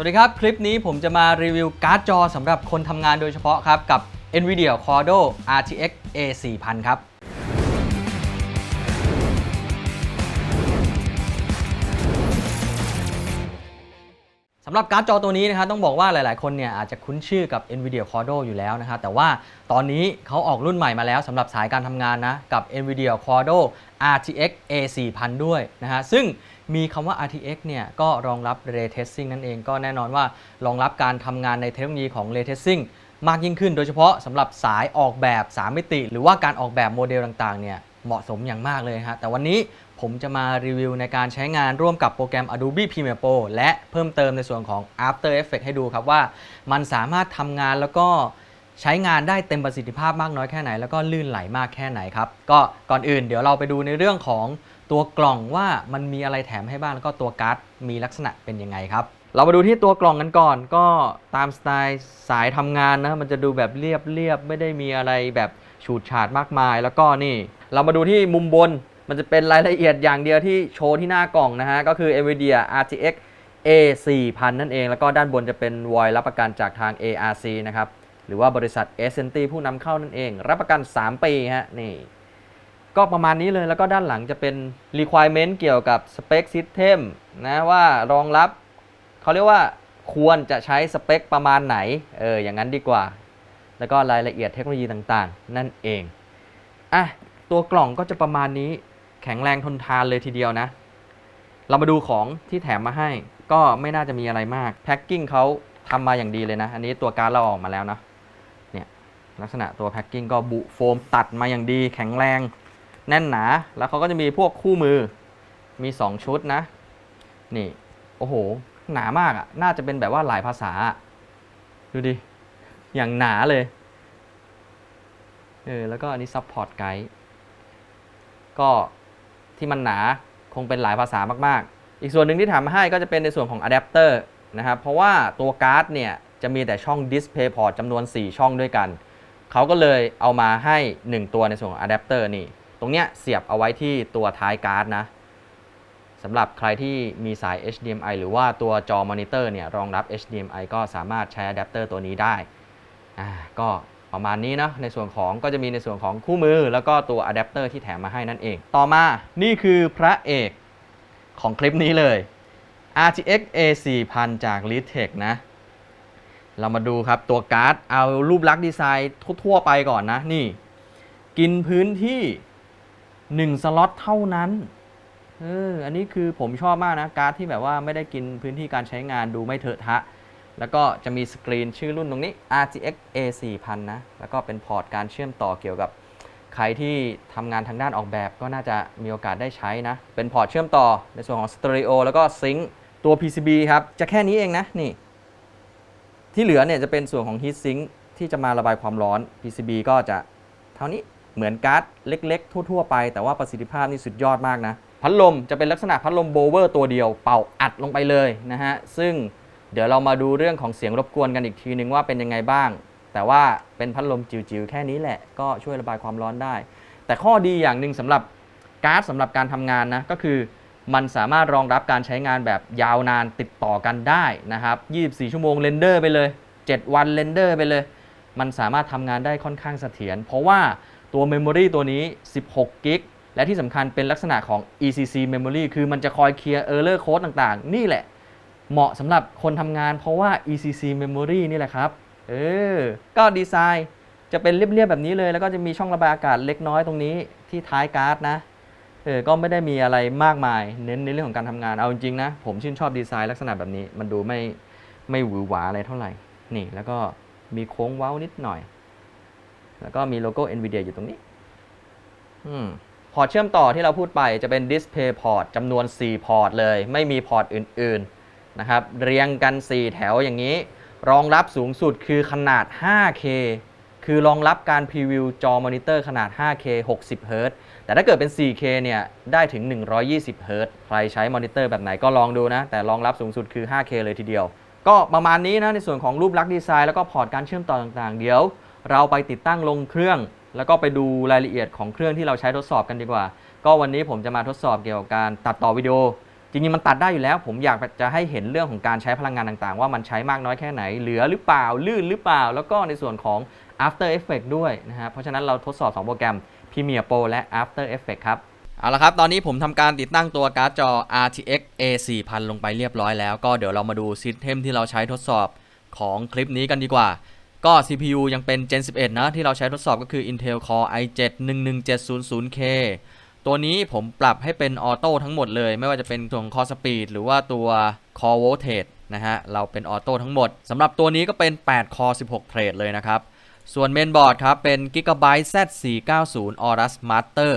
สวัสดีครับ คลิปนี้ผมจะมารีวิวการ์ดจอสำหรับคนทำงานโดยเฉพาะครับกับ NVIDIA Cordo RTX A4000 ครับสำหรับการ์ดจอตัวนี้นะครับต้องบอกว่าหลาย ๆ คนเนี่ยอาจจะคุ้นชื่อกับ NVIDIA Cordo อยู่แล้วนะครับแต่ว่าตอนนี้เขาออกรุ่นใหม่มาแล้วสำหรับสายการทำงานนะกับ NVIDIA Cordo RTX A4000 ด้วยนะฮะซึ่ง มีคำว่า RTX เนี่ยก็รองรับ Ray Tracing นั่นเองก็แน่นอนว่ารองรับการทำงานในเทคโนโลยีของ Ray Tracing มากยิ่งขึ้น โดยเฉพาะสำหรับสายออกแบบ 3 มิติ หรือว่าการออกแบบโมเดลต่างๆเนี่ยเหมาะสมอย่างมากเลยฮะแต่วันนี้ผมจะมารีวิวในการใช้งานร่วมกับโปรแกรม Adobe Premiere Pro และเพิ่มเติมในส่วนของ After Effects ให้ดูครับว่า มันสามารถทำงานแล้วก็ใช้งานได้เต็มประสิทธิภาพมากน้อยแค่ไหน แล้วก็ลื่นไหลมากแค่ไหนครับ ก็ก่อนอื่นเดี๋ยวเราไปดูในเรื่องของ ตัวกล่องว่ามันมีอะไรแถมให้บ้างแล้วก็ตัวการ์ดมีลักษณะเป็นยังไงครับ เรามาดูที่ตัวกล่องกันก่อน ก็ตามสไตล์สายทำงานนะมันจะดูแบบเรียบเรียบๆไม่ได้มีอะไรแบบฉูดฉาดมากมาย แล้วก็นี่ เรามาดูที่มุมบนมันจะเป็นรายละเอียดอย่างเดียวที่โชว์ที่หน้ากล่องนะฮะ ก็คือ NVIDIA RTX A4000 นั่นเอง แล้วก็ด้านบนจะเป็นวอยรับประกันจากทาง ARC นะครับ หรือว่าบริษัท s อ t ผู้นำเข้านั่นเอง รับประกัน 3 ปีฮะนี่ ก็ประมาณนี้เลยแล้วก็ด้านหลังจะเป็น requirement เกี่ยวกับ spec system นะว่ารองรับเขาเรียกว่าควรจะใช้สเปคประมาณไหน เออ อย่างนั้นดีกว่า แล้วก็รายละเอียดเทคโนโลยีต่างๆ นั่นเอง อะ ตัวกล่องก็จะประมาณนี้ แข็งแรงทนทานเลยทีเดียวนะ เรามาดูของที่แถมมาให้ ก็ไม่น่าจะมีอะไรมาก แพ็คกิ้งเขาทำมาอย่างดีเลยนะ อันนี้ตัวการดเราออกมาแล้วนะ เนี่ย ลักษณะตัวแพ็คกิ้งก็บุโฟมตัดมาอย่างดี แข็งแรง แน่นหนา แล้วเขาก็จะมีพวกคู่มือ มี 2 ชุดนะ นี่ โอ้โห หนามากอะ่ะ น่าจะเป็นแบบว่าหลายภาษา ดูดิ อย่างหนาเลย เออ แล้วก็อันนี้ซัพพอร์ตไกด์ ก็ที่มันหนาคงเป็นหลายภาษามากๆ อีกส่วนหนึ่งที่ถามมาให้ก็จะเป็นในส่วนของอะแดปเตอร์นะครับ เพราะว่าตัวการ์ดเนี่ยจะมีแต่ช่อง Display Port จำนวน 4 ช่องด้วยกัน เขาก็เลยเอามาให้ 1 ตัวในส่วนของอะแดปเตอร์นี่ ตรงเนี้ยเสียบเอาไว้ที่ตัวท้ายการ์ดนะสำหรับใครที่มีสาย HDMI หรือว่าตัวจอมอนิเตอร์เนี่ยรองรับ HDMI ก็สามารถใช้อะแดปเตอร์ตัวนี้ได้อ่าก็ประมาณนี้นะในส่วนของก็จะมีในส่วนของคู่มือ แล้วก็ตัวอะแดปเตอร์ที่แถมมาให้นั่นเอง ต่อมานี่คือพระเอกของคลิปนี้เลย RTX A4000 จาก l e a d t e c h นะ เรามาดูครับตัวการ์ด เอารูปลักษณ์ดีไซน์ทั่วๆไปก่อนนะ นี่ กินพื้นที่ 1สล็อตเท่านั้นเอออันนี้คือผมชอบมากนะการ์ดที่แบบว่าไม่ได้กินพื้นที่การใช้งานดูไม่เถอะทะ แล้วก็จะมีสกรีนชื่อรุ่นตรงนี้ RTX A4000 นะ แล้วก็เป็นพอร์ตการเชื่อมต่อเกี่ยวกับ ใครที่ทำงานทางด้านออกแบบก็น่าจะมีโอกาสได้ใช้นะ เป็นพอร์ตเชื่อมต่อในส่วนของสเตอริโอแล้วก็ซิงค์ตัว PCB ครับ จะแค่นี้เองนะนี่ ที่เหลือเนี่ยจะเป็นส่วนของ Heat Sink ที่จะมาระบายความร้อน PCB ก็จะเท่านี้ เหมือนการ์ดเล็ก ๆ ทั่ว ๆ ไป แต่ว่าประสิทธิภาพนี่สุดยอดมากนะ พัดลมจะเป็นลักษณะพัดลมโบเวอร์ตัวเดียวเป่าอัดลงไปเลยนะฮะ ซึ่งเดี๋ยวเรามาดูเรื่องของเสียงรบกวนกันอีกทีนึงว่าเป็นยังไงบ้าง แต่ว่าเป็นพัดลมจิ๋วๆแค่นี้แหละก็ช่วยระบายความร้อนได้ แต่ข้อดีอย่างหนึ่งสำหรับการ์ดสำหรับการทำงานนะก็คือมันสามารถรองรับการใช้งานแบบยาวนานติดต่อกันได้นะครับ 24 ชั่วโมงเรนเดอร์ไปเลย 7 วันเรนเดอร์ไปเลย มันสามารถทำงานได้ค่อนข้างเสถียรเพราะว่า ตัวเมมโมรีตัวนี้ 16กิกและที่สำคัญเป็นลักษณะของ ECC memory คือมันจะคอยเคลียร์ error code ต่างๆ นี่แหละ เหมาะสำหรับคนทำงานเพราะว่า ECC memory นี่แหละครับ เออ ก็ดีไซน์จะเป็นเรียบๆแบบนี้เลย แล้วก็จะมีช่องระบายอากาศเล็กน้อยตรงนี้ที่ท้ายการ์ดนะ เออ ก็ไม่ได้มีอะไรมากมาย เน้นในเรื่องของการทำงาน เอาจริงๆนะ ผมชื่นชอบดีไซน์ลักษณะแบบนี้ มันดูไม่ไม่หวือหวาอะไรเท่าไหร่ นี่ แล้วก็มีโค้งเว้านิดหน่อย แล้วก็มีโลโก้ NVIDIA อยู่ตรงนี้อืมพอร์ตเชื่อมต่อที่เราพูดไปจะเป็น Display Port จำนวน 4 พอร์ตเลย ไม่มีพอร์ตอื่น ๆ นะครับ เรียงกัน 4 แถวอย่างนี้ รองรับสูงสุดคือขนาด 5K คือรองรับการพรีวิวจอมอนิเตอร์ขนาด 5K 60เฮิรตซ์แต่ถ้าเกิดเป็น 4K เนี่ยได้ถึง 120เฮิรตซ์ใครใช้มอนิเตอร์แบบไหนก็ลองดูนะ แต่รองรับสูงสุดคือ 5K เลยทีเดียว ก็ประมาณนี้นะในส่วนของรูปลักษณ์ดีไซน์แล้วก็พอร์ตการเชื่อมต่อต่างๆ เดี๋ยว เราไปติดตั้งลงเครื่อง แล้วก็ไปดูรายละเอียดของเครื่องที่เราใช้ทดสอบกันดีกว่า ก็วันนี้ผมจะมาทดสอบเกี่ยวกับการตัดต่อวิดีโอ จริงๆมันตัดได้อยู่แล้ว ผมอยากจะให้เห็นเรื่องของการใช้พลังงานต่างๆ ว่ามันใช้มากน้อยแค่ไหน เหลือหรือเปล่า ลื่นหรือเปล่า แล้วก็ในส่วนของ After effect ด้วยนะฮะ เพราะฉะนั้นเราทดสอบ 2 โปรแกรม Premiere Pro และ After effect ครับเอาละครับ ตอนนี้ผมทำการติดตั้งตัวการ์ดจอ RTX A4000 ลงไปเรียบร้อยแล้ว ก็เดี๋ยวเรามาดูซิสเต็มที่เราใช้ทดสอบของคลิปนี้กันดีกว่า ก็ CPU ยังเป็น Gen 11 นะ ที่เราใช้ทดสอบก็คือ Intel Core i7 11700K ตัวนี้ผมปรับให้เป็นออโต้ทั้งหมดเลย ไม่ว่าจะเป็นส่วนของ Core Speed หรือว่าตัว Core Voltage นะฮะ เราเป็นออโต้ทั้งหมดสำหรับตัวนี้ก็เป็น 8 Core 16 Thread เลยนะครับ ส่วนเมนบอร์ดครับ เป็น Gigabyte Z490 Aorus Master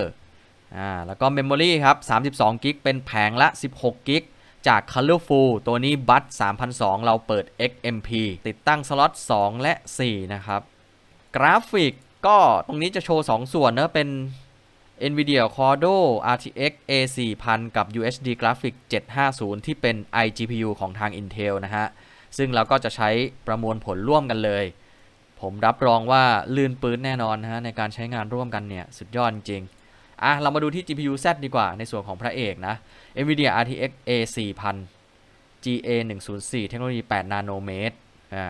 อ่าแล้วก็ Memory ครับ32 g b เป็นแผงละ16 g b จาก Colorful ตัวนี้บัต3002 เราเปิด XMP ติดตั้งสล็อต 2 และ 4 นะครับ กราฟิกก็ตรงนี้จะโชว์ 2 ส่วนนะเป็น NVIDIA Cordo RTX A4000 กับ UHD Graphics 750 ที่เป็น iGPU ของทาง Intel นะฮะ ซึ่งเราก็จะใช้ประมวลผลร่วมกันเลย ผมรับรองว่าลื่นปื้นแน่นอนนะฮะในการใช้งานร่วมกันเนี่ย สุดยอดจริง อะเรามาดูที่ GPU Z ดีกว่าในส่วนของพระเอกนะ NVIDIA RTX A4000 GA 104เทคโนโลยี8นาโนเมตรอ่า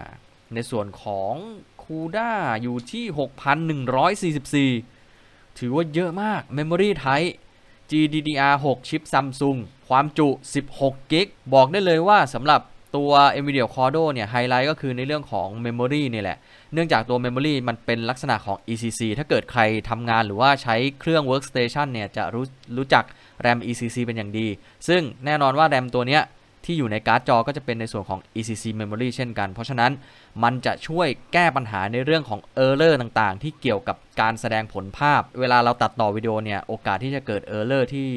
ในส่วนของ CUDA อยู่ที่ 6,144 ถือว่าเยอะมาก Memory Type GDDR6 ชิป Samsung ความจุ 16 g b บอกได้เลยว่าสำหรับตัว NVIDIA Cordo เนี่ยไฮไลท์ก็คือในเรื่องของ Memory นี่แหละ เนื่องจากตัว Memory มันเป็นลักษณะของ ECC ถ้าเกิดใครทำงานหรือว่าใช้เครื่อง Workstation เนี่ยจะรู้รู้จัก RAM ECC เป็นอย่างดี ซึ่งแน่นอนว่า RAM ตัวเนี้ยที่อยู่ในการ์ดจอก็จะเป็นในส่วนของ ECC Memory เช่นกัน เพราะฉะนั้นมันจะช่วยแก้ปัญหาในเรื่องของ Error ต่างๆ ที่เกี่ยวกับการแสดงผลภาพ เวลาเราตัดต่อวิดีโอเนี่ย โอกาสที่จะเกิด Error ที่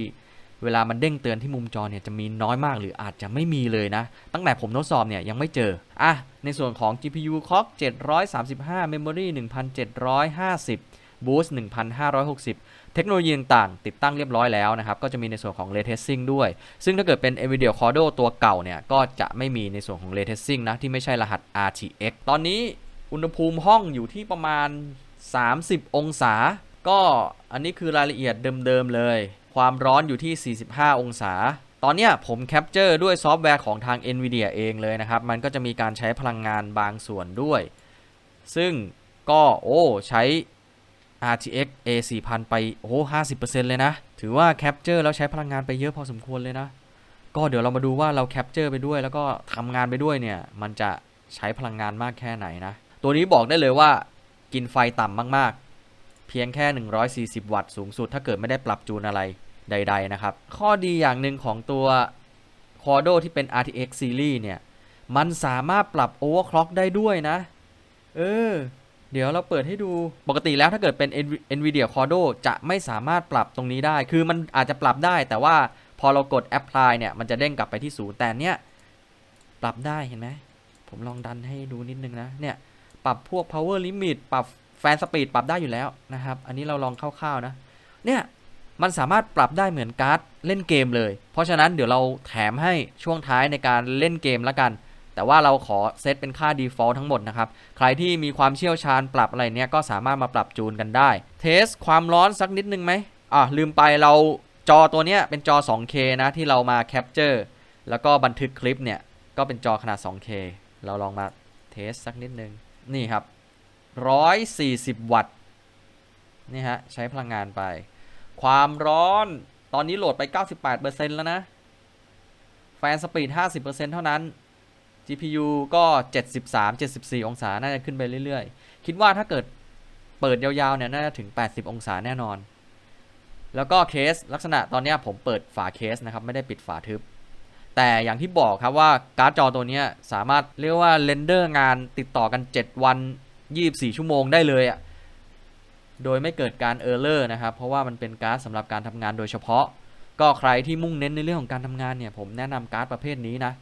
เวลามันเด้งเตือนที่มุมจอเนี่ยจะมีน้อยมากหรืออาจจะไม่มีเลยนะ ตั้งแต่ผมทดสอบเนี่ยยังไม่เจอ อะ ในส่วนของ GPU Clock 735 Memory 1750 Boost 1560 เทคโนโลยีต่างๆติดตั้งเรียบร้อยแล้วนะครับ ก็จะมีในส่วนของ Ray Tracing ด้วย ซึ่งถ้าเกิดเป็น NVIDIA Cordo ตัวเก่าเนี่ย ก็จะไม่มีในส่วนของ Ray Tracing นะ ที่ไม่ใช่รหัส RTX ตอนนี้อุณหภูมิห้องอยู่ที่ประมาณ 30 องศา ก็อันนี้คือรายละเอียดเดิมๆเลย ความร้อนอยู่ที่ 45 องศา ตอนนี้ผมแคปเจอร์ด้วยซอฟต์แวร์ของทาง NVIDIA เองเลยนะครับ มันก็จะมีการใช้พลังงานบางส่วนด้วย ซึ่งก็โอ้ใช้ RTX A4000 ไปโอ้50%เลยนะ ถือว่าแคปเจอร์แล้วใช้พลังงานไปเยอะพอสมควรเลยนะ ก็เดี๋ยวเรามาดูว่าเราแคปเจอร์ไปด้วย แล้วก็ทำงานไปด้วยเนี่ย มันจะใช้พลังงานมากแค่ไหนนะ ตัวนี้บอกได้เลยว่ากินไฟต่ำมากๆ เพียงแค่ 140 วัตต์สูงสุด ถ้าเกิดไม่ได้ปรับจูนอะไร ใด ๆ นะครับ ข้อดีอย่างหนึ่งของตัว Cordo ที่เป็น RTX Series เนี่ย มันสามารถปรับ overclock ได้ด้วยนะ เออ เดี๋ยวเราเปิดให้ดู ปกติแล้วถ้าเกิดเป็น Nvidia Cordo จะไม่สามารถปรับตรงนี้ได้ คือมันอาจจะปรับได้ แต่ว่าพอเรากด apply เนี่ย มันจะเด้งกลับไปที่ศูนย์แต่เนี้ยปรับได้เห็นไหม ผมลองดันให้ดูนิดนึงนะ เนี่ย ปรับพวก power limit ปรับ fan speed ปรับได้อยู่แล้วนะครับ อันนี้เราลองคร่าวๆนะ เนี่ย มันสามารถปรับได้เหมือนการ์ดเล่นเกมเลย เพราะฉะนั้นเดี๋ยวเราแถมให้ช่วงท้ายในการเล่นเกมแล้วกัน แต่ว่าเราขอเซตเป็นค่า default ทั้งหมดนะครับ ใครที่มีความเชี่ยวชาญปรับอะไรเนี้ยก็สามารถมาปรับจูนกันได้ เทสความร้อนสักนิดนึงไหมอะลืมไปเราจอตัวเนี้ยเป็นจอ 2K นะที่เรามาแคปเจอร์แล้วก็บันทึกคลิปเนี่ยก็เป็นจอขนาด 2K เราลองมาเทสสักนิดนึง นี่ครับ 140 วัตต์ นี่ฮะ ใช้พลังงานไป ความร้อนตอนนี้โหลดไป 98%แล้วนะ แฟนสปีด 50%เท่านั้น GPU ก็ 73 74 องศา น่าจะขึ้นไปเรื่อยๆ คิดว่าถ้าเกิดเปิดยาวๆ เนี่ย น่าจะถึง 80 องศาแน่นอน แล้วก็เคสลักษณะตอนนี้ผมเปิดฝาเคสนะครับ ไม่ได้ปิดฝาทึบ แต่อย่างที่บอกครับว่าการ์ดจอตัวนี้สามารถเรียกว่าเรนเดอร์งานติดต่อกัน 7 วัน 24 ชั่วโมงได้เลยอะ โดยไม่เกิดการเออร์เลอร์นะครับ เพราะว่ามันเป็นการ์ดสำหรับการทำงานโดยเฉพาะ ก็ใครที่มุ่งเน้นในเรื่องของการทำงานเนี่ย ผมแนะนำการ์ดประเภทนี้นะ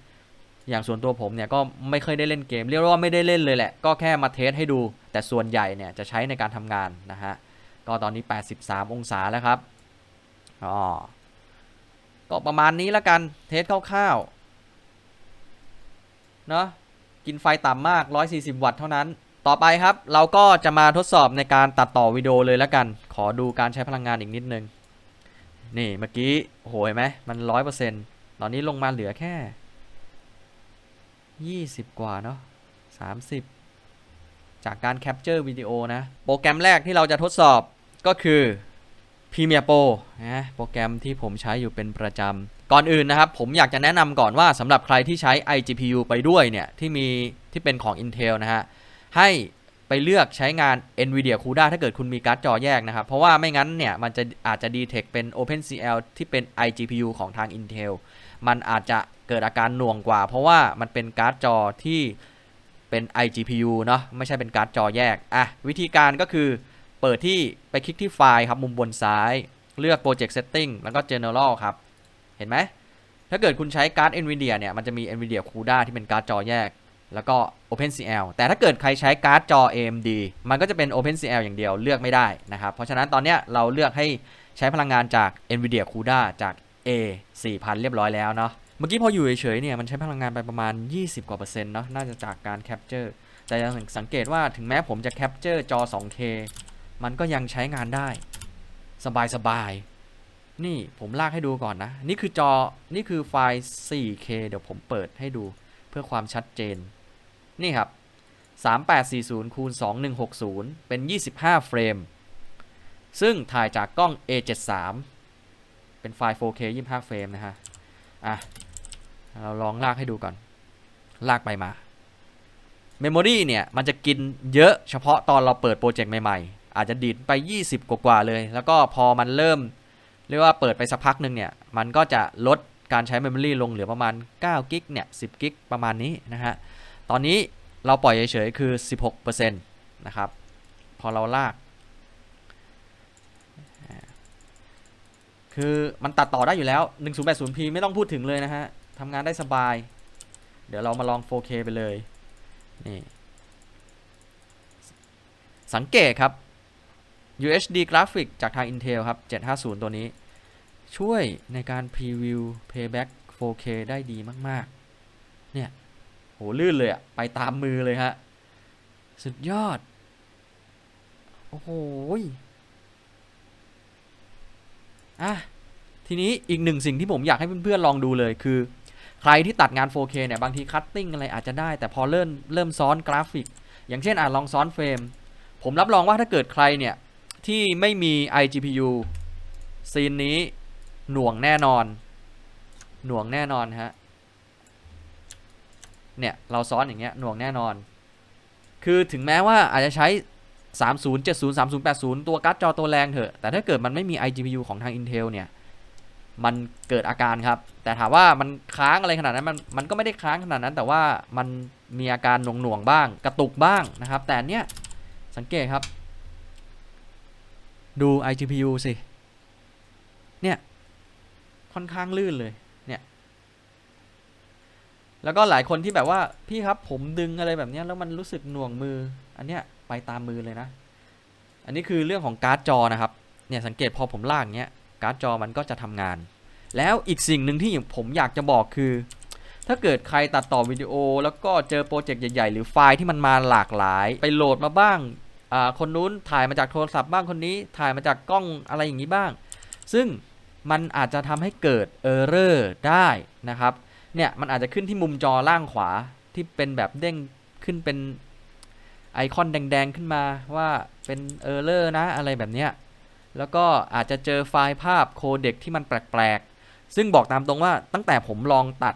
อย่างส่วนตัวผมเนี่ยก็ไม่เคยได้เล่นเกม เรียกว่าไม่ได้เล่นเลยแหละ ก็แค่มาเทสให้ดู แต่ส่วนใหญ่เนี่ยจะใช้ในการทำงานนะฮะ ก็ตอนนี้ 83 องศาแล้วครับอ๋อก็ประมาณนี้แล้วกัน เทสคร่าวๆ เนาะกินไฟต่ำมาก 140 วัตต์เท่านั้น ต่อไปครับเราก็จะมาทดสอบในการตัดต่อวิดีโอเลยแล้วกัน ขอดูการใช้พลังงานอีกนิดนึง นี่เมื่อกี้โอ้โหเห็นไหมมัน100%ตอนนี้ลงมาเหลือแค่20กว่าเนาะ30จากการแคปเจอร์วิดีโอนะ โปรแกรมแรกที่เราจะทดสอบก็คือ Premiere Pro นะโปรแกรมที่ผมใช้อยู่เป็นประจำ ก่อนอื่นนะครับ ผมอยากจะแนะนำก่อนว่าสำหรับใครที่ใช้ iGPU ไปด้วยเนี่ย ที่มีที่เป็นของ Intel นะฮะ ให้ไปเลือกใช้งาน NVIDIA CUDA ถ้าเกิดคุณมีการ์ดจอแยกนะครับ เพราะว่าไม่งั้นเนี่ยมันจะอาจจะ detect เป็น OpenCL ที่เป็น iGPU ของทาง Intel มันอาจจะเกิดอาการหน่วงกว่า เพราะว่ามันเป็นการ์ดจอที่เป็น iGPU เนาะไม่ใช่เป็นการ์ดจอแยกอะวิธีการก็คือเปิดที่ไปคลิกที่ไฟล์ครับมุมบนซ้ายเลือก Project Setting แล้วก็ General ครับ เห็นไหม ถ้าเกิดคุณใช้การ์ด NVIDIA เนี่ย มันจะมี NVIDIA CUDA ที่เป็นการ์ดจอแยก แล้วก็ OpenCL แต่ถ้าเกิดใครใช้การ์ดจอ AMD มันก็จะเป็น OpenCL อย่างเดียวเลือกไม่ได้นะครับ เพราะฉะนั้นตอนนี้เราเลือกให้ใช้พลังงานจาก NVIDIA CUDA จาก A 4000 เรียบร้อยแล้วเนาะ เมื่อกี้พออยู่เฉยๆเนี่ยมันใช้พลังงานไปประมาณ 20 กว่าเปอร์เซ็นต์เนาะ น่าจะจากการแคปเจอร์ แต่ยังสังเกตว่าถึงแม้ผมจะแคปเจอร์จอ 2K มันก็ยังใช้งานได้ สบายๆ นี่ผมลากให้ดูก่อนนะ นี่คือจอ นี่คือไฟล์ 4K เดี๋ยวผมเปิดให้ดูเพื่อความชัดเจน นี่ครับ 3840คูณ2160 เป็น 25 เฟรม ซึ่งถ่ายจากกล้อง A73 เป็นไฟล์ 4K 25 เฟรมนะฮะ อะ เราลองลากให้ดูก่อน ลากไปมา เมมโมรีเนี่ย มันจะกินเยอะเฉพาะตอนเราเปิดโปรเจกต์ใหม่ ๆ อาจจะดีดไป 20 กว่าๆเลย แล้วก็พอมันเริ่ม เรียกว่าเปิดไปสักพักหนึ่งเนี่ย มันก็จะลดการใช้เมมโมรีลงเหลือประมาณ9กิกเนี่ย10กิกประมาณนี้นะฮะ ตอนนี้เราปล่อยเฉยๆคือ 16%นะครับ พอเราลาก คือมันตัดต่อได้อยู่แล้ว 1080p ไม่ต้องพูดถึงเลยนะฮะทำงานได้สบาย เดี๋ยวเรามาลอง 4K ไปเลย นี่ สังเกตครับ UHD Graphic จากทาง Intel ครับ 750 ตัวนี้ ช่วยในการพรีวิว Playback 4K ได้ดีมาก ๆ เนี่ย ลื่นเลยอะไปตามมือเลยฮะ สุดยอด โอ้โหอะทีนี้อีกหนึ่งสิ่งที่ผมอยากให้เพื่อนๆลองดูเลยคือ ใครที่ตัดงาน 4K เนี่ย บางทีคัตติ้งอะไรอาจจะได้ แต่พอเริ่มเริ่มซ้อนกราฟิก อย่างเช่นอะลองซ้อนเฟรม ผมรับรองว่าถ้าเกิดใครเนี่ย ที่ไม่มี iGPU ซีนนี้หน่วงแน่นอน หน่วงแน่นอนฮะ เนี่ยเราซ้อนอย่างเงี้ยหน่วงแน่นอน คือถึงแม้ว่าอาจจะใช้ 3070 3080 ตัวการ์ดจอตัวแรงเถอะ แต่ถ้าเกิดมันไม่มี iGPU ของทาง Intel เนี่ย มันเกิดอาการครับ แต่ถามว่ามันค้างอะไรขนาดนั้น มันมันก็ไม่ได้ค้างขนาดนั้น แต่ว่ามันมีอาการหน่วงหน่วงๆบ้าง กระตุกบ้างนะครับ แต่เนี้ยสังเกตครับ ดู iGPU สิ เนี่ย ค่อนข้างลื่นเลย แล้วก็หลายคนที่แบบว่าพี่ครับผมดึงอะไรแบบนี้แล้วมันรู้สึกหน่วงมือ อันเนี้ยไปตามมือเลยนะ อันนี้คือเรื่องของการ์ดจอนะครับ เนี่ยสังเกตพอผมลากเนี้ยการ์ดจอมันก็จะทำงาน แล้วอีกสิ่งหนึ่งที่ผมอยากจะบอกคือ ถ้าเกิดใครตัดต่อวิดีโอ แล้วก็เจอโปรเจกต์ใหญ่ๆ หรือไฟล์ที่มันมาหลากหลาย ไปโหลดมาบ้างอ่าคนนู้นถ่ายมาจากโทรศัพท์บ้างคนนี้ถ่ายมาจากกล้องอะไรอย่างนี้บ้าง ซึ่งมันอาจจะทำให้เกิดเออร์เรอร์ได้นะครับ เนี่ยมันอาจจะขึ้นที่มุมจอล่างขวาที่เป็นแบบเด้งขึ้นเป็นไอคอนแดงๆขึ้นมาว่าเป็นเออร์เรอร์นะอะไรแบบเนี้ยแล้วก็อาจจะเจอไฟล์ภาพโคเด็กที่มันแปลกๆ ซึ่งบอกตามตรงว่าตั้งแต่ผมลองตัด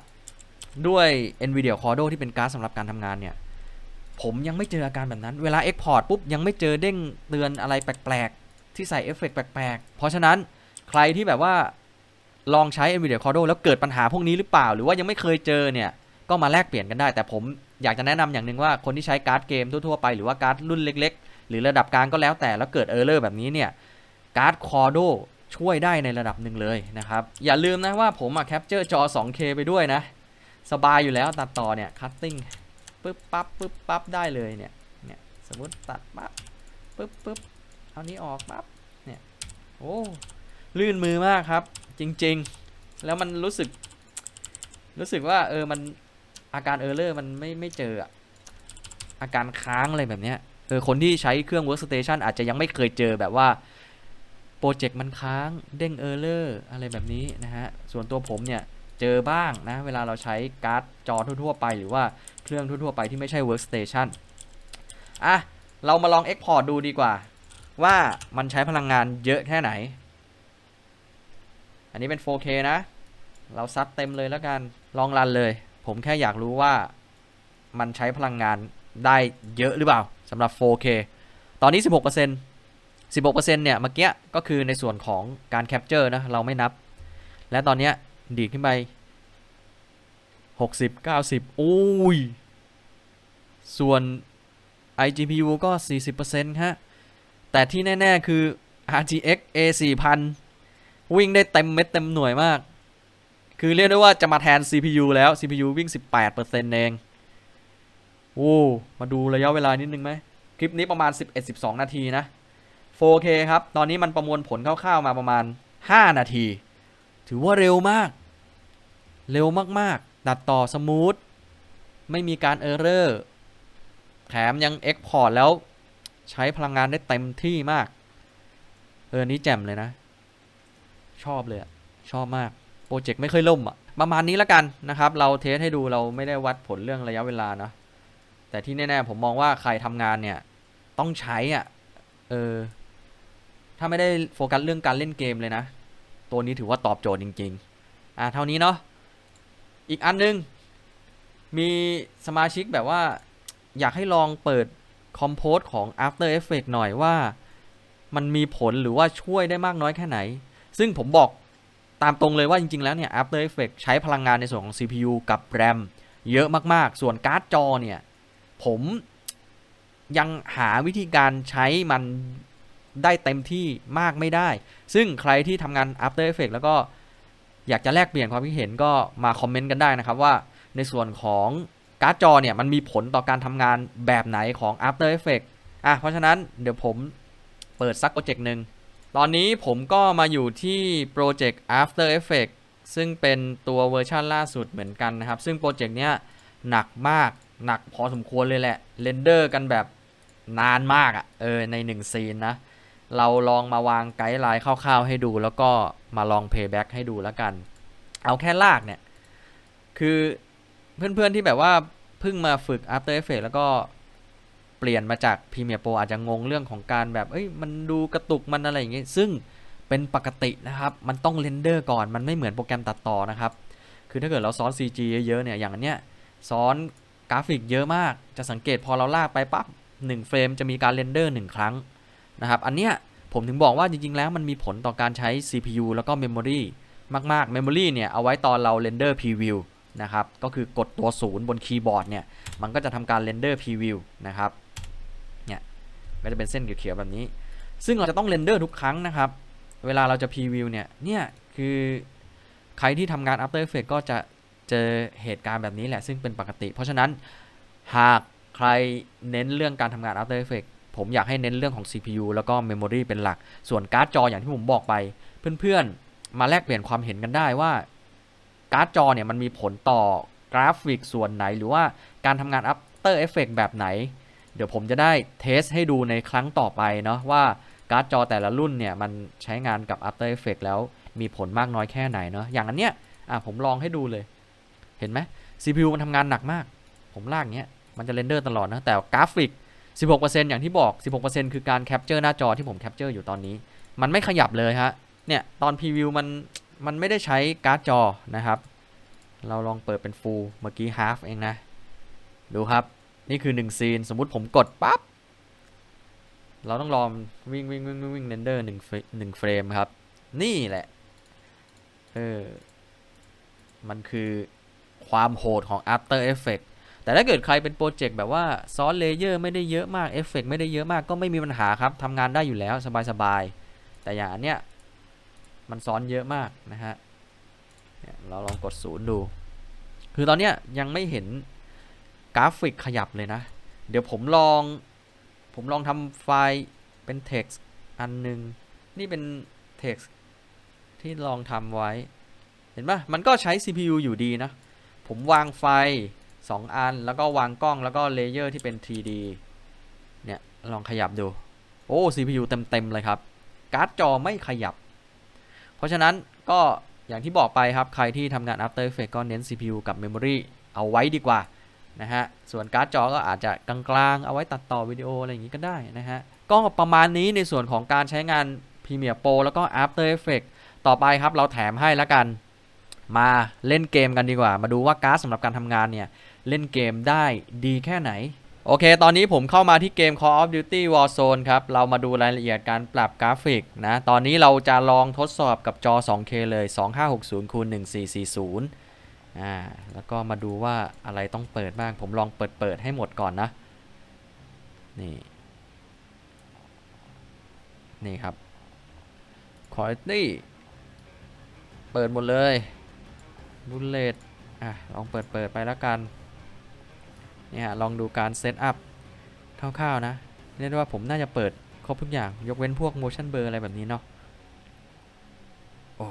ด้วย NVIDIA Cordo ที่เป็นการ์ดสำหรับการทำงานเนี่ย ผมยังไม่เจออาการแบบนั้น เวลา Export ปุ๊บ ยังไม่เจอเด้งเตือนอะไรแปลกๆ ที่ใส่เอฟเฟกต์แปลกๆ เพราะฉะนั้นใครที่แบบว่า ลองใช้ NVIDIA Cordo แล้วเกิดปัญหาพวกนี้หรือเปล่า หรือว่ายังไม่เคยเจอเนี่ยก็มาแลกเปลี่ยนกันได้ แต่ผมอยากจะแนะนำอย่างหนึ่งว่าคนที่ใช้การ์ดเกมทั่วๆไปหรือว่าการ์ดรุ่นเล็ก ๆ หรือระดับกลางก็แล้วแต่แล้วเกิดเออร์เลอร์แบบนี้เนี่ยการ์ดคอโดช่วยได้ในระดับหนึ่งเลยนะครับ อย่าลืมนะว่าผมอะแคปเจอร์จอ 2K ไปด้วยนะ สบายอยู่แล้วตัดต่อเนี่ยคัตติ้งปึ๊บปั๊บปึ๊บปั๊บได้เลยเนี่ยเนี่ยสมมติตัดปั๊บปึ๊บปึ๊บเอานี้ออกปั๊บเนี่ยโอ้ลื่นมือมากครับ จริง ๆ แล้วมันรู้สึก รู้สึกว่าเออมันอาการเออร์เลอร์มันไม่ไม่เจออาการค้างอะไรแบบเนี้ยเออคนที่ใช้เครื่อง workstation อาจจะยังไม่เคยเจอแบบว่าโปรเจกต์มันค้างเด้งเออร์เลอร์อะไรแบบนี้นะฮะ ส่วนตัวผมเนี่ยเจอบ้างนะ เวลาเราใช้การ์ดจอทั่วๆไป หรือว่าเครื่องทั่วๆไปที่ไม่ใช่ workstation อะ เรามาลอง export ดูดีกว่า ว่ามันใช้พลังงานเยอะแค่ไหน นนี้เป็น 4K นะ เราซัดเต็มเลยแล้วกัน ลองรันเลย ผมแค่อยากรู้ว่ามันใช้พลังงานได้เยอะหรือเปล่าสำหรับ 4K ตอนนี้ 16% 16%เนี่ยเมื่อกี้ก็คือในส่วนของการแคปเจอร์นะ เราไม่นับ และตอนนี้ดีขึ้นไป 60 90 อุ้ย ส่วน iGPU ก็ 40%ฮะ แต่ที่แน่ ๆ คือ RTX A 4000 วิ่งได้เต็มเม็ดเต็มหน่วยมาก คือเรียกได้ว่าจะมาแทน CPU แล้ว CPU วิ่ง 18%เองโอ้มาดูระยะเวลานิดนึงไหม คลิปนี้ประมาณ 11-12 นาทีนะ 4K ครับ ตอนนี้มันประมวลผลคร่าวๆมาประมาณ 5 นาที ถือว่าเร็วมาก เร็วมากๆ ตัดต่อสมูท ไม่มีการเออร์เรอร์ แถมยัง Export แล้ว ใช้พลังงานได้เต็มที่มาก เออนี้แจ่มเลยนะ ชอบเลยอะชอบมาก โปรเจกต์ไม่เคยล่มอะประมาณนี้แล้วกันนะครับ เราเทสให้ดูเราไม่ได้วัดผลเรื่องระยะเวลานะแต่ที่แน่ๆผมมองว่าใครทำงานเนี่ย ต้องใช้อะเออ ถ้าไม่ได้โฟกัสเรื่องการเล่นเกมเลยนะ ตัวนี้ถือว่าตอบโจทย์จริง ๆ อะเท่านี้เนาะอีกอันนึง มีสมาชิกแบบว่า อยากให้ลองเปิดคอมโพสของ After Effects หน่อยว่า มันมีผลหรือว่าช่วยได้มากน้อยแค่ไหน ซึ่งผมบอกตามตรงเลยว่าจริง ๆ แล้วเนี่ย After Effects ใช้พลังงานในส่วนของ CPU กับ RAM เยอะมากๆ ส่วนการ์ดจอเนี่ย ผมยังหาวิธีการใช้มันได้เต็มที่มากไม่ได้ ซึ่งใครที่ทำงาน After Effects แล้วก็อยากจะแลกเปลี่ยนความคิดเห็นก็มาคอมเมนต์กันได้นะครับว่าในส่วนของการ์ดจอเนี่ย มันมีผลต่อการทำงานแบบไหนของ After Effects อะเพราะฉะนั้นเดี๋ยวผมเปิดสักโปรเจกต์หนึ่ง ตอนนี้ผมก็มาอยู่ที่โปรเจกต์ After Effects ซึ่งเป็นตัวเวอร์ชันล่าสุดเหมือนกันนะครับ ซึ่งโปรเจกต์เนี้ยหนักมากหนักพอสมควรเลยแหละเรนเดอร์กันแบบนานมากอะ่ะเออในหนึ่งซีนนะ เราลองมาวางไกด์ไลน์คร่าวๆให้ดู แล้วก็มาลองเพย์แบ็กให้ดูแล้วกัน เอาแค่ลากเนี่ย คือเพื่อนๆที่แบบว่าเพิ่งมาฝึก After Effects แล้วก็ เปลี่ยนมาจาก Premiere Pro อาจจะงงเรื่องของการแบบเอ้ยมันดูกระตุกมันอะไรอย่างเงี้ยซึ่งเป็นปกตินะครับ มันต้องเรนเดอร์ก่อนมันไม่เหมือนโปรแกรมตัดต่อนะครับ คือถ้าเกิดเราซ้อน CG เยอะๆเนี่ยอย่างนเนี้ยซ้อนกราฟิกเยอะมากจะสังเกตพอเราลากไปปั๊บ1เฟรมจะมีการเรนเดอร์1ครั้งนะครับอันเนี้ยผมถึงบอกว่าจริงๆ แล้วมันมีผลต่อการใช้ CPU แล้วก็ Memory มากๆ Memory เนี่ยเอาไว้ตอนเราเรนเดอร์ Preview นะครับ ก็คือกดตัวศูนย์บนคีย์บอร์ดเนี่ย มันก็จะทำการเรนเดอร์ Preview นะครับ ก็จะเป็นเส้นเขียวๆแบบนี้ ซึ่งเราจะต้องเรนเดอร์ทุกครั้งนะครับ เวลาเราจะ Preview เนี่ย เนี่ยคือใครที่ทำงาน After Effects ก็จะเจอเหตุการณ์แบบนี้แหละซึ่งเป็นปกติ เพราะฉะนั้นหากใครเน้นเรื่องการทำงาน After Effects ผมอยากให้เน้นเรื่องของ CPU แล้วก็ Memory เป็นหลัก ส่วนการ์ดจออย่างที่ผมบอกไป เพื่อนๆ มาแลกเปลี่ยนความเห็นกันได้ว่า การ์ดจอเนี่ยมันมีผลต่อกราฟิกส่วนไหน หรือว่าการทำงาน After Effects แบบไหน เดี๋ยวผมจะได้เทสให้ดูในครั้งต่อไปเนาะว่าการ์ดจอแต่ละรุ่นเนี่ยมันใช้งานกับ After Effects แล้วมีผลมากน้อยแค่ไหนเนาะอย่างอันเนี้ยอะผมลองให้ดูเลย เห็นไหม CPU มันทำงานหนักมาก ผมลากเงี้ยมันจะเรนเดอร์ตลอดนะแต่กราฟิก 16%อย่างที่บอก 16%คือการแคปเจอร์หน้าจอที่ผมแคปเจอร์อยู่ตอนนี้ มันไม่ขยับเลยฮะเนี่ยตอนพรีวิวมันมันไม่ได้ใช้การ์ดจอนะครับ เราลองเปิดเป็น full เมื่อกี้ half เองนะ ดูครับ นี่คือ 1 ซีน สมมุติผมกดปั๊บ เราต้องรอวิ่งวิ่งวิ่งวิ่งวิ่งเรนเดอร์หนึ่งหนึ่งเฟรมครับ นี่แหละ เออ มันคือความโหดของ After Effect แต่ถ้าเกิดใครเป็นโปรเจกต์แบบว่าซ้อนเลเยอร์ไม่ได้เยอะมากเอฟเฟกไม่ได้เยอะมากก็ไม่มีปัญหาครับทำงานได้อยู่แล้วสบายๆ แต่อย่างเนี้ยมันซ้อนเยอะมากนะฮะเราลองกดศูนย์ดู คือตอนเนี้ยยังไม่เห็น กราฟิกขยับเลยนะ เดี๋ยวผมลอง ผมลองทำไฟล์เป็น text อันหนึ่งนี่เป็น text ที่ลองทำไว้ เห็นปะมันก็ใช้ CPU อยู่ดีนะ ผมวางไฟ 2 อัน แล้วก็วางกล้องแล้วก็เลเยอร์ที่เป็น 3D เนี่ย ลองขยับดู โอ้ CPU เต็ม ๆ เลยครับ การ์ดจอไม่ขยับ เพราะฉะนั้นก็อย่างที่บอกไปครับ ใครที่ทำงาน After Effects ก็เน้น CPU กับ Memory เอาไว้ดีกว่า นะฮะ ส่วนการ์ดจอก็อาจจะกลางๆ เอาไว้ตัดต่อวิดีโออะไรอย่างนี้ก็ได้นะฮะ ก็ประมาณนี้ในส่วนของการใช้งาน Premiere Pro แล้วก็ After Effects ต่อไปครับเราแถมให้แล้วกัน มาเล่นเกมกันดีกว่า มาดูว่าการ์ดสำหรับการทำงานเนี่ย เล่นเกมได้ดีแค่ไหน โอเค ตอนนี้ผมเข้ามาที่เกม Call of Duty Warzone ครับ เรามาดูรายละเอียดการปรับกราฟิกนะ ตอนนี้เราจะลองทดสอบกับจอ 2K เลย 2560คูณ1440 อ่าแล้วก็มาดูว่าอะไรต้องเปิดบ้าง ผมลองเปิดเปิดให้หมดก่อนนะ นี่ นี่ครับ Quality เปิดหมดเลยบุลเลตอะลองเปิดเปิดไปแล้วกันเนี่ยฮะลองดูการเซตอัพคร่าวๆนะ เรียกได้ว่าผมน่าจะเปิดครบทุกอย่างยกเว้นพวก motion blur อะไรแบบนี้เนาะ โอ้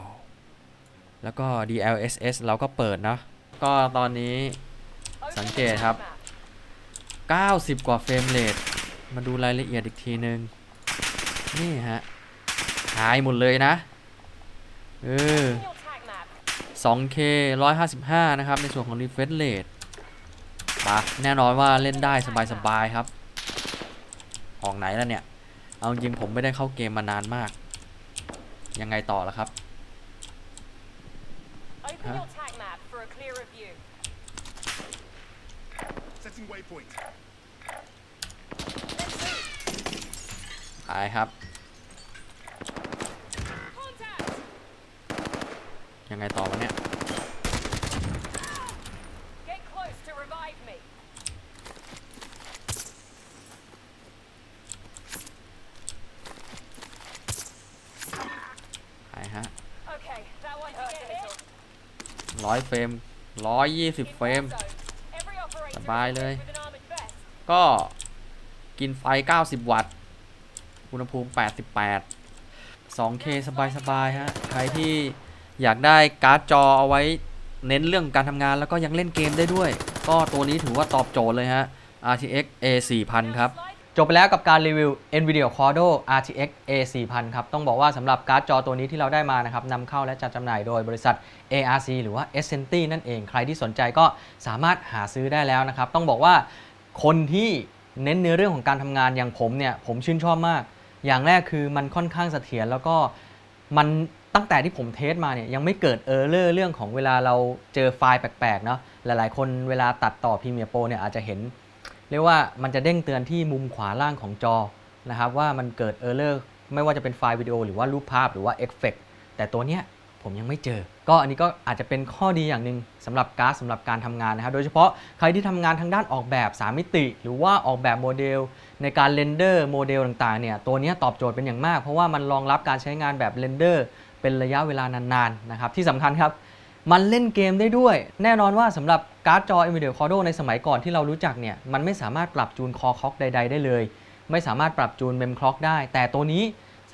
แล้วก็ DLSS เราก็เปิดเนาะก็ตอนนี้สังเกตครับ 90 กว่าเฟรมเรทมาดูรายละเอียดอีกทีนึง นี่ฮะ หายหมดเลยนะ เออ 2K 155 นะครับ ในส่วนของ refresh rate ปะแน่นอนว่าเล่นได้สบาย ๆ ครับ ออกไหนแล้วเนี่ย เอาจริงผมไม่ได้เข้าเกมมานานมาก ยังไงต่อละครับ Open your tag map for a clearer view. Setting waypoint. ไปครับ Contact! ยังไงต่อวะเนี่ย ร้อยเฟรมร้อยยี่สิบเฟรม สบายเลย ก็กินไฟ 90 วัตต์ อุณหภูมิ 88 2K สบายๆฮะ ใครที่อยากได้การ์ดจอเอาไว้เน้นเรื่องการทำงานแล้วก็ยังเล่นเกมได้ด้วย ก็ตัวนี้ถือว่าตอบโจทย์เลยฮะ RTX A 4000 ครับ จบไปแล้วกับการรีวิว NVIDIA Cordo RTX A 4000 ครับ ต้องบอกว่าสำหรับการ์ดจอตัวนี้ที่เราได้มานะครับนำเข้าและจัดจำหน่ายโดยบริษัท ARC หรือว่า e s c e n t y นั่นเอง ใครที่สนใจก็สามารถหาซื้อได้แล้วนะครับ ต้องบอกว่าคนที่เน้นเนื้อเรื่องของการทำงานอย่างผมเนี่ย ผมชื่นชอบมาก อย่างแรกคือมันค่อนข้างเสถียรแล้วก็มันตั้งแต่ที่ผมเทสมาเนี่ยยังไม่เกิดเออร์เลอร์เรื่องของเวลาเราเจอไฟล์แปลกๆเนาะหลายๆ คนเวลาตัดต่อ Premiere Pro เนี่ยอาจจะเห็น เรียกว่ามันจะเด้งเตือนที่มุมขวาล่างของจอนะครับว่ามันเกิดเออร์เลอร์ไม่ว่าจะเป็นไฟล์วิดีโอหรือว่ารูปภาพหรือว่าเอฟเฟกแต่ตัวเนี้ยผมยังไม่เจอ ก็อันนี้ก็อาจจะเป็นข้อดีอย่างหนึ่งสำหรับการ์ดสำหรับการทำงานนะครับ โดยเฉพาะใครที่ทำงานทางด้านออกแบบ 3 มิติ หรือว่าออกแบบโมเดล ในการเรนเดอร์โมเดลต่างๆเนี่ยตัวนี้ตอบโจทย์เป็นอย่างมาก เพราะว่ามันรองรับการใช้งานแบบเรนเดอร์เป็นระยะเวลานานๆนะครับที่สำคัญครับ มันเล่นเกมได้ด้วย แน่นอนว่าสำหรับการ์ดจอ NVIDIA Cordo ในสมัยก่อนที่เรารู้จักเนี่ย มันไม่สามารถปรับจูนคอคล็อกใด ๆ ได้เลย ไม่สามารถปรับจูนเมมคล็อกได้ แต่ตัวนี้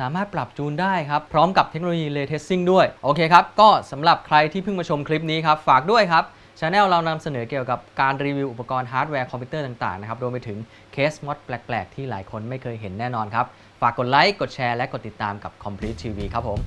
สามารถปรับจูนได้ครับ พร้อมกับเทคโนโลยี Ray Tracing ด้วย โอเคครับ ก็สำหรับใครที่เพิ่งมาชมคลิปนี้ครับ ฝากด้วยครับช anel เรานำเสนอเกี่ยวกับการรีวิวอุปกรณ์ฮาร์ดแวร์คอมพิวเตอร์ต่าง ๆ นะครับ รวมไปถึงเคสมอดแปลก ๆ ที่หลายคนไม่เคยเห็นแน่นอนครับ ฝากกดไลค์ กดแชร์ และกดติดตามกับ Complete TV ครับผม